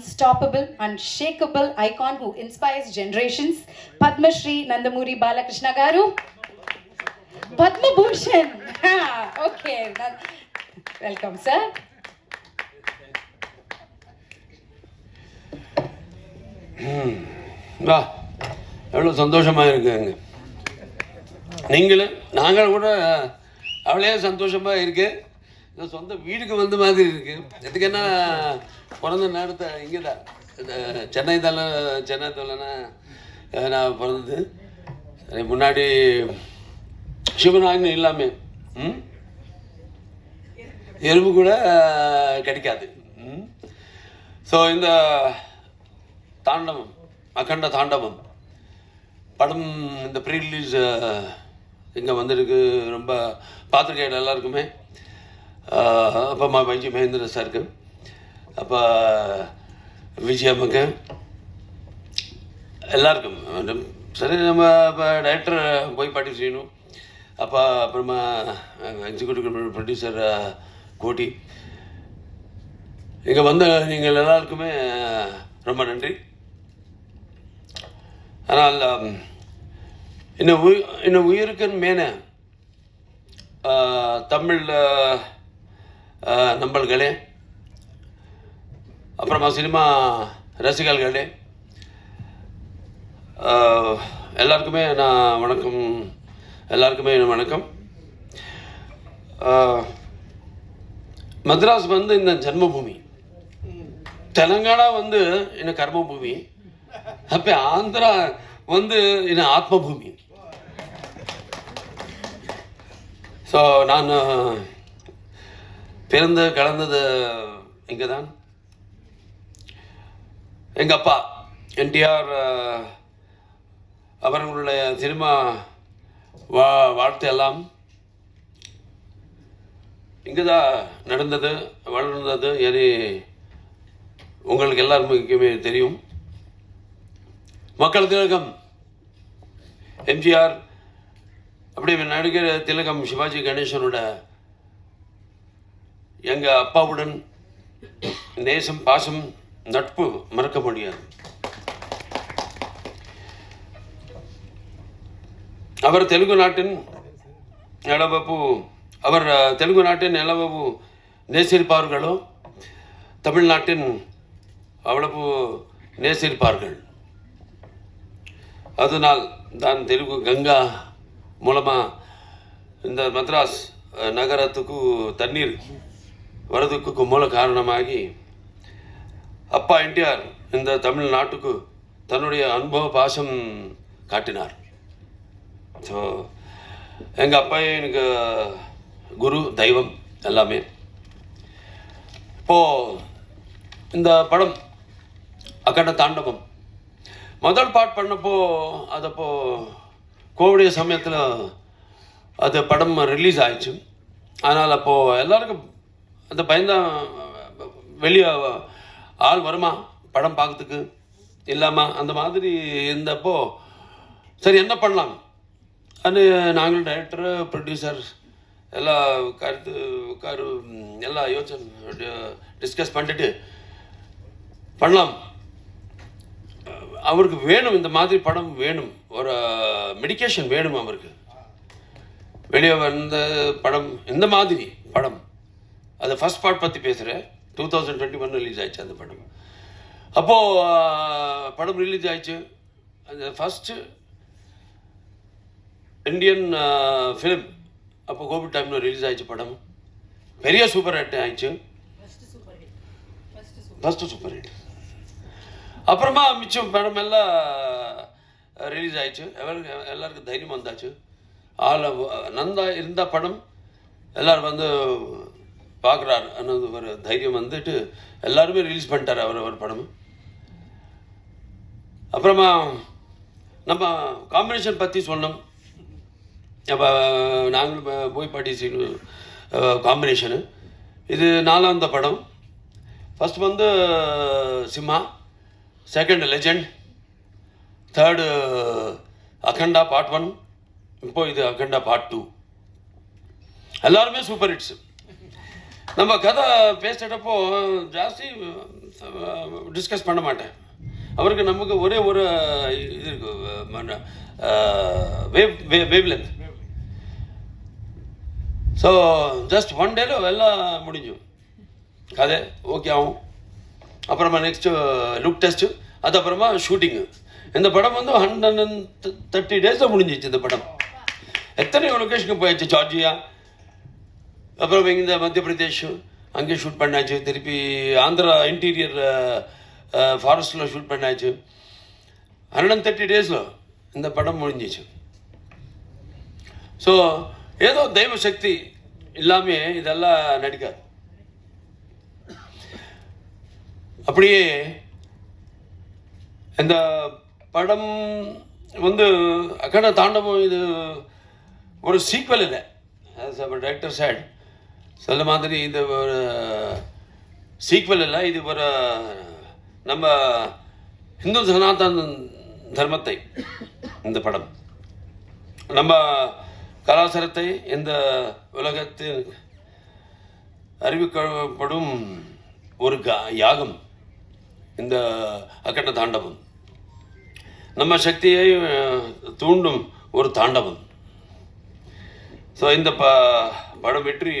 unstoppable, unshakable icon who inspires generations. Padma Shri Nandamuri Balakrishna Garu. Padma Bhushan. Ha, okay. that- Welcome, sir. வா எவ்வளோ சந்தோஷமாக இருக்குங்க நீங்களும் நாங்கள் கூட அவளே சந்தோஷமாக இருக்கு இந்த சொந்த வீடுக்கு வந்த மாதிரி இருக்கு. எதுக்கு என்ன பிறந்த நேரத்தை இங்கே தான் இந்த சென்னை தலை சென்னை தலைனா நான் பிறந்தது? முன்னாடி சிவநாயகன் இல்லாமே ம்? எறும்பு கூட கிடைக்காது. ம்? ஸோ இந்த தாண்டவம் அகண்ட தாண்டவம் படம் இந்த ப்ரீ ரிலீஸ் இங்கே வந்திருக்கு ரொம்ப பார்த்துருக்கேன் எல்லாருக்குமே. அப்பா அம்மா வைஜி மகேந்திர சாருக்கு. அப்போ விஜயம்மாக்கு எல்லாருக்கும் சரி நம்ம இப்போ டைரக்டர் போய் பாட்டி செய்யணும். அப்போ அப்புறமா எக்ஸிக்யூட்டிவ் ப்ரொடியூசர் கோட்டி. இங்கே வந்த நீங்கள் எல்லாருக்குமே ரொம்ப நன்றி. ஆனால் இன்னும் உயிர் இன்னும் உயிருக்குன்னு உயிருக்கன் மேன நம்பல்களே அப்புறமா சினிமா ரசிகர்களே எல்லாருக்குமே நான் வணக்கம் எல்லாருக்குமே வணக்கம். மத்ராஸ் வந்து இந்த ஜன்மபூமி. தெலங்கானா வந்து என்ன கர்மபூமி. அப்போ ஆந்திரா வந்து என்ன ஆத்மபூமி. ஸோ நான் பிறந்து கலந்தது இங்கே தான் எங்கள் அப்பா என்டிஆர் அவர்களுடைய சினிமா வா வாழ்த்து எல்லாம் இங்கே தான் நடந்தது வளர்ந்தது. எது உங்களுக்கு எல்லாருக்குமே தெரியும். மக்கள் திலகம் எம்ஜிஆர் அப்படி நடிகர் திலகம் சிவாஜி கணேசனோட எங்கள் அப்பாவுடன் நேசம் பாசம் நட்பு மறக்க முடியாது. அவர் தெலுங்கு நாட்டின் எளவப்பு அவர் தெலுங்கு நாட்டின் எளவப்பு நேசிருப்பார்களோ தமிழ்நாட்டின் அவ்வளவு நேசிருப்பார்கள் அதனால் தான் தெலுங்கு கங்கா மூலமாக இந்த மத்ராஸ் நகரத்துக்கு தண்ணீர் வரதுக்கு மூல காரணமாகி அப்பா என்டிஆர் இந்த தமிழ்நாட்டுக்கு தன்னுடைய அனுபவ பாசம் காட்டினார். ஸோ எங்கள் அப்பா எனக்கு குரு தெய்வம் எல்லாமே. இப்போது இந்த படம் அக்கண்ட தாண்டவம். முதல் பாட் பண்ணப்போ அது கோவிடைய சமயத்தில் அது படம் ரிலீஸ் ஆயிடுச்சு. அதனால் அப்போது எல்லாருக்கும் அந்த பயந்தான் வெளியே ஆள் வருமா? படம் பார்க்கறதுக்கு இல்லாமா அந்த மாதிரி இருந்தப்போ சரி என்ன பண்ணலாம்? அது நாங்களும் டைரக்டர் ப்ரொடியூசர் எல்லா கருத்து கரு எல்லா யோசனை டிஸ்கஸ் பண்ணிட்டு பண்ணலாம். அவருக்கு வேணும் இந்த மாதிரி படம் வேணும். ஒரு மெடிகேஷன் வேணும் அவருக்கு. வெளியே வந்த படம் இந்த மாதிரி படம். அது ஃபர்ஸ்ட் பார்ட் பற்றி பேசுகிறேன் two thousand twenty one release ஆயிடுச்சு அந்த படம் அப்போது படம் ரிலீஸ் ஆயிடுச்சு. அந்த ஃபஸ்ட்டு இந்தியன் ஃபிலிம் அப்போ கோவிட் டைமில் ரிலீஸ் ஆயிடுச்சு படம். பெரிய சூப்பர் ஹிட் ஆயிடுச்சு. ஃபஸ்ட்டு சூப்பர் ஹிட் அப்புறமா மிச்சம் படம் எல்லாம் ரிலீஸ் ஆயிடுச்சு. எல்லாருக்கும் எல்லாருக்கும் தைரியம் வந்தாச்சு. ஆள் நந்தா இருந்த படம் எல்லாரும் வந்து பார்க்குறாரு அன்னது ஒரு தைரியம் வந்துட்டு எல்லாருமே ரிலீஸ் பண்ணிட்டார் அவர் ஒரு படம் அப்புறமா நம்ம காம்பினேஷன் பற்றி சொன்னோம் அப்போ நாங்களும் போய் பாட்டி காம்பினேஷனு இது நாலாந்த படம். ஃபஸ்ட் வந்து Simha. Second legend third Akhanda part one இப்போ இது அகண்டா பார்ட் டூ எல்லாருமே சூப்பர் ஹிட்ஸு நம்ம கதை பேசிட்டப்போ ஜாஸ்தி டிஸ்கஸ் பண்ண மாட்டேன். அவருக்கு நமக்கு ஒரே ஒரு இது இருக்கு வேவ் ஸோ ஜஸ்ட் ஒன் டேல எல்லாம் முடிஞ்சும். கதை ஓகே ஆகும். அப்புறமா நெக்ஸ்ட்டு லுக் டெஸ்ட்டு அது அப்புறமா ஷூட்டிங்கு இந்த படம் வந்து ஹண்ட்ரட் அண்ட் தேர்ட்டி டேஸில் முடிஞ்சிச்சு இந்த படம். எத்தனையோ லொக்கேஷனுக்கு போயாச்சு ஜார்ஜியா? அப்புறம் இந்த மத்திய பிரதேஷ் அங்கே ஷூட் பண்ணாச்சு. திருப்பி ஆந்திரா இன்டீரியர் ஃபாரஸ்ட்டில் ஷூட் பண்ணாச்சு. ஹண்ட்ரட் அண்ட் தேர்ட்டி டேஸில் இந்த படம் முடிஞ்சிச்சு. ஸோ ஏதோ தெய்வ சக்தி இல்லாமே இதெல்லாம் நடிக்காது. அப்படியே இந்த படம் வந்து அக்கட தாண்டவம் இது ஒரு சீக்வல் இல்லை. ஆஸ் டைரக்டர் சைட் சொல்ல மாதிரி இந்த ஒரு சீக்வல் இல்லை இது ஒரு நம்ம இந்து சனாதன தர்மத்தை இந்த படம். நம்ம கலாச்சாரத்தை இந்த உலகத்தில் அறிவிக்கப்படும் ஒரு யாகம் இந்த அக்கட்ட தாண்டவம். நம்ம சக்தியை தூண்டும் ஒரு தாண்டவம். ஸோ இந்த ப படம் வெற்றி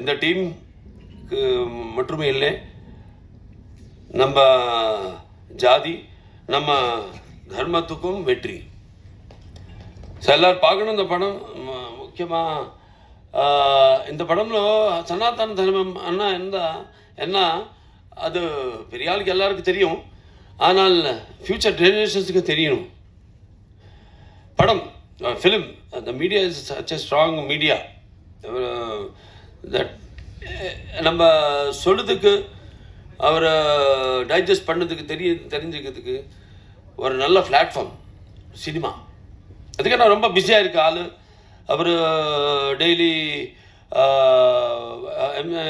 இந்த டீமுக்கு மட்டுமே இல்லை நம்ம ஜாதி நம்ம தர்மத்துக்கும் வெற்றி. ஸோ எல்லோரும் பார்க்கணும் இந்த படம். முக்கியமாக இந்த படంలో சனாதன தர்மம் அண்ணா என்ன என்ன அது பெரிய ஆளுக்கு எல்லாருக்கும் தெரியும். ஆனால் ஃப்யூச்சர் ஜெனரேஷன்ஸுக்கு தெரியணும் படம் ஃபிலிம் அந்த media is such a strong media Eh, நம்ம சொல்லுறதுக்கு அவரை டைஜஸ்ட் பண்ணதுக்கு தெரிய தெரிஞ்சுக்கிறதுக்கு ஒரு நல்ல பிளாட்ஃபார்ம் சினிமா அதுக்கு நான் ரொம்ப பிஸியாக இருக்க ஆள். அவர் டெய்லி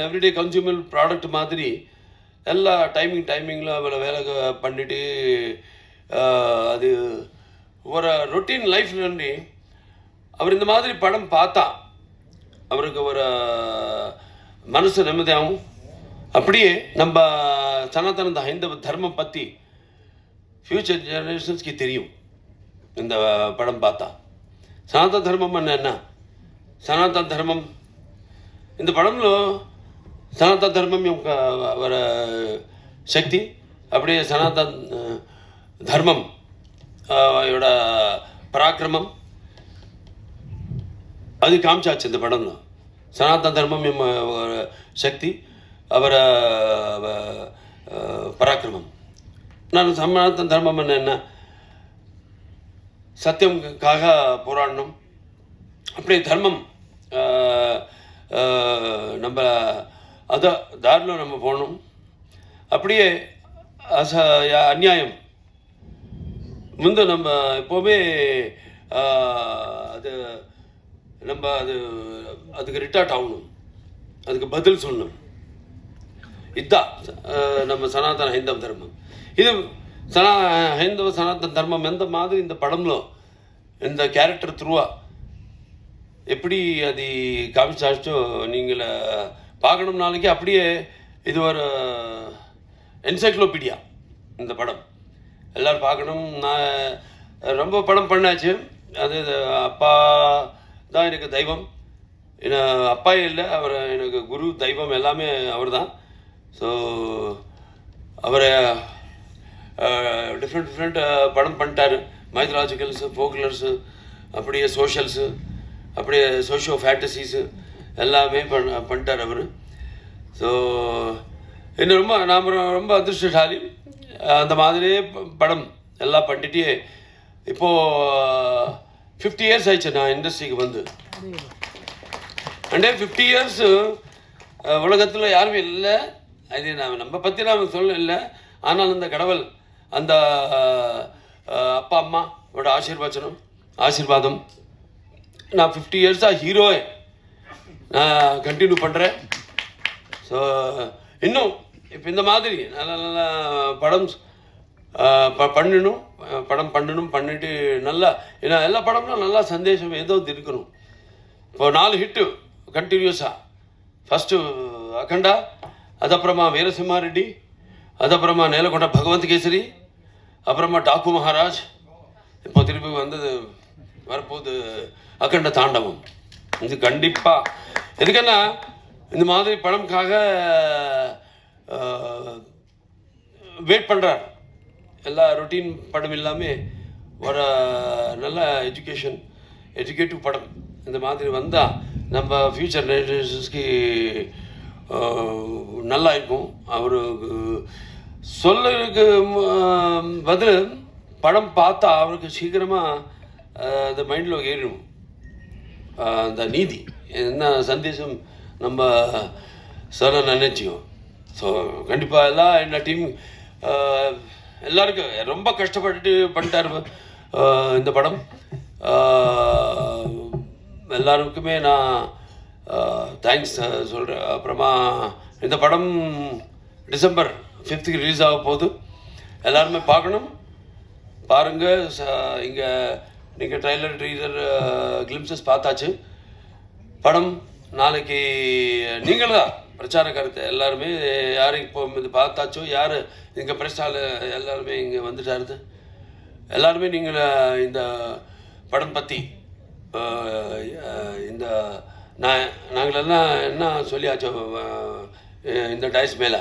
எவ்ரிடே கன்சியூமர் ப்ராடக்ட் மாதிரி எல்லா டைமிங் டைமிங்கில் அவரை வேலை பண்ணிட்டு அது ஒரு ரொட்டீன் லைஃப் నుండి அவர் இந்த மாதிரி படம் பார்த்தா அவருக்கு ஒரு மனசு நிம்மதியாகவும் அப்படியே நம்ம சனாதனந்த ஹைந்தவ தர்மம் பற்றி ஃப்யூச்சர் ஜெனரேஷன்ஸ்க்கு தெரியும் இந்த படம் பார்த்தா సనాతన ధర్మం అన్న సనాతన ధర్మం ఇంత పడంలో సనాతన ధర్మం యొక్క శక్తి అప్పుడే సనాతన ధర్మం ఇవిడ పరాక్రమం అది కాంచాచ్చు ఇంత పడంలో சனாதன தர்மம் எம் சக்தி அவர பராக்கிரமம். நான் ಪರಾಕ್ರಮ தர்மம் என்ன ಧರ್ಮವನ್ನು சத்தியம்காக போராடணும். அப்படி தர்மம் நம்ம அதை தாரில் நம்ம போகணும். அப்படியே அச அந்நியாயம். முந்து நம்ம எப்போவுமே அது நம்ம அது அதுக்கு ரிட்டார்ட் ஆகணும். அதுக்கு பதில் சொல்லணும். இதுதான் நம்ம சனாதன ஹைந்தவ தர்மம். இது சனா ஹைந்தவ சனாதன தர்மம் எந்த மாதிரி இந்த படம்లో இந்த கேரக்டர் த்ரூவா எப்படி அது காமிச்சாச்சோ நீங்கள் பார்க்கணும் நாளைக்கு. அப்படியே இது ஒரு என்சைக்ளோபீடியா இந்த படம். எல்லோரும் பார்க்கணும். நான் ரொம்ப படம் பண்ணாச்சு. அது அப்பா தான் எனக்கு தெய்வம். என்ன அப்பா இல்லை அவர் எனக்கு குரு தெய்வம் எல்லாமே அவர் தான் ஸோ அவரை டிஃப்ரெண்ட் டிஃப்ரெண்ட் படம் பண்ணிட்டார். மைத்ராஜிக்கல்ஸு ஃபோக்குலர்ஸு அப்படியே சோஷியல்ஸு அப்படியே சோஷியோ ஃபேண்டசிஸு எல்லாமே பண்ண பண்ணிட்டார் அவர். ஸோ இன்னும் ரொம்ப நாம் ரொம்ப அதிர்ஷ்டசாலி. அந்த மாதிரியே படம் எல்லாம் பண்ணிட்டே இப்போது ஃபிஃப்டி இயர்ஸ் ஆயிடுச்சு நான் இண்டஸ்ட்ரிக்கு வந்து. அண்டே ஃபிஃப்டி இயர்ஸ் uh, உலகத்தில் யாரும் இல்லை. அது நான் நம்ம பற்றி நான் சொல்ல இல்லை. ஆனால் அந்த கடவுள் அந்த அப்பா அப்பா அம்மாவோட ஆசீர்வாச்சனம் ஆசீர்வாதம். நான் ஃபிஃப்டி இயர்ஸாக ஹீரோ நான் கண்டினியூ பண்ணுறேன் ஸோ இன்னும் இப்போ இந்த மாதிரி நல்ல நல்ல படம் ப பண்ணணும் படம் பண்ணணும் பண்ணிட்டு நல்லா ஏன்னா எல்லா படம்லாம் நல்லா சந்தேஷம் ஏதோ இருக்கணும். இப்போ நாலு ஹிட்டு கண்டினியூஸாக ஃபஸ்ட்டு அகண்டா அது அப்புறமா வீரசிம்மா ரெட்டி அதப்புறமா நேலகொண்ட பகவந்த் கேசரி அப்புறமா டாக்கு மகாராஜ். இப்போ திருப்பி வந்தது வரப்போகுது அகண்ட தாண்டவம். இது கண்டிப்பாக எதுக்குன்னா இந்த மாதிரி படம்காக வெயிட் பண்ணுறார் எல்லா ரொட்டீன் படம் இல்லாமல் ஒரு நல்ல எஜுகேஷன் எஜுகேட்டிவ் படம். இந்த மாதிரி வந்தால் நம்ம ஃப்யூச்சர் ஜெனரேஷன்ஸ்க்கு நல்லா இருக்கும். அவருக்கு சொல்லுக்கு பதில் படம் பார்த்தா அவருக்கு சீக்கிரமாக அந்த மைண்டில் ஏறிடும். அந்த நீதி. என்ன சந்தேசம் நம்ம சொல்ல நினைச்சியும் ஸோ கண்டிப்பாக எல்லாம் என்ன டீம் எல்லாருக்கும் ரொம்ப கஷ்டப்பட்டு பண்ணிட்டார் இந்த படம். எல்லாருக்குமே நான் தேங்க்ஸ் சொல்கிறேன் அப்புறமா இந்த படம் டிசம்பர் ஃபிஃப்த்துக்கு ரிலீஸ் ஆக போகுது. எல்லாருமே பார்க்கணும். பாருங்கள் ச- நீங்கள் ட்ரைலர் ட்ரீலர் கிளிம்சஸ் பார்த்தாச்சு. படம் நாளைக்கு நீங்கள் தான் பிரச்சார கருத்து எல்லாருமே யார் இப்போ இது பார்த்தாச்சோ யார் இங்கே ப்ரெஸ் எல்லாருமே இங்கே வந்துட்டாருது? எல்லாருமே நீங்கள் இந்த படம் பற்றி இந்த நான் நாங்களெல்லாம் என்ன சொல்லியாச்சோ இந்த டைஸ் மேலே?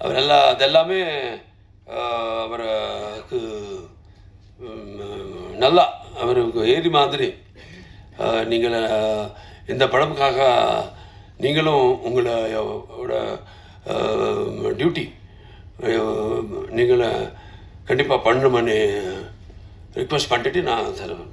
அவர் எல்லாம் அதெல்லாமே அவருக்கு நல்லா அவருக்கு ஏறி மாதிரி நீங்கள் இந்த படமுக்காக நீங்களும் உங்களோட டியூட்டி நீங்களை கண்டிப்பாக பண்ணணுமான்னு ரிக்வெஸ்ட் பண்ணிட்டு நான் தருவேன்